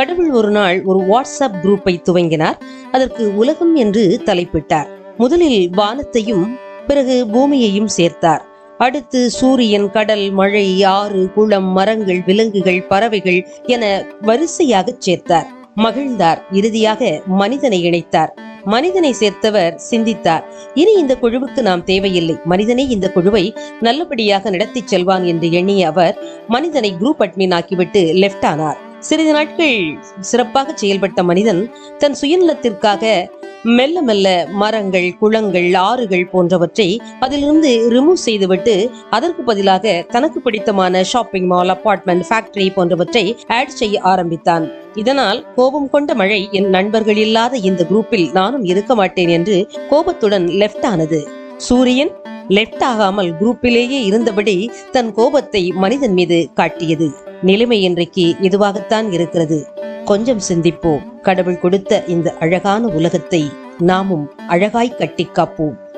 கடவுள் ஒரு நாள் ஒரு வாட்ஸ்அப் குரூப்பை துவங்கினார். அதற்கு உலகம் என்று தலைப்பிட்டார். முதலில் வானத்தையும் பிறகு பூமியையும் சேர்த்தார். அடுத்து சூரியன் கடல் மழை ஆறு குளம் மரங்கள் விலங்குகள் பறவைகள் என வரிசையாக சேர்த்தார். மகிழ்ந்தார். இறுதியாக மனிதனை இணைத்தார். மனிதனை சேர்த்தவர் சிந்தித்தார். இனி இந்த குழுவுக்கு நாம் தேவையில்லை. மனிதனே இந்த குழுவை நல்லபடியாக நடத்தி செல்வான் என்று எண்ணிய அவர் மனிதனை குரூப் அட்மின் ஆக்கிவிட்டு லெஃப்ட் ஆனார். சிறிது நாட்கள் சிறப்பாக செயல்பட்ட மனிதன் தன் சுயநலத்திற்காக மெல்ல மெல்ல மரங்கள் குளங்கள் ஆறுகள் போன்றவற்றை அதிலிருந்து ரிமூவ் செய்துவிட்டு அதற்கு பதிலாக தனக்கு பிடித்தமான ஷாப்பிங் மால் அப்பார்ட்மெண்ட் ஃபேக்டரி போன்றவற்றை ஆட் செய்ய ஆரம்பித்தான். இதனால் கோபம் கொண்ட மழை என் நண்பர்கள் இல்லாத இந்த குரூப்பில் நானும் இருக்க மாட்டேன் என்று கோபத்துடன் லெஃப்ட் ஆனது. சூரியன் லெஃப்ட் ஆகாமல் குரூப்பிலேயே இருந்தபடி தன் கோபத்தை மனிதன் மீது காட்டியது. நிலைமை இன்றைக்கு இதுவாகத்தான் இருக்கிறது. கொஞ்சம் சிந்திப்போம். கடவுள் கொடுத்த இந்த அழகான உலகத்தை நாமும் அழகாய் கட்டிக் காப்போம்.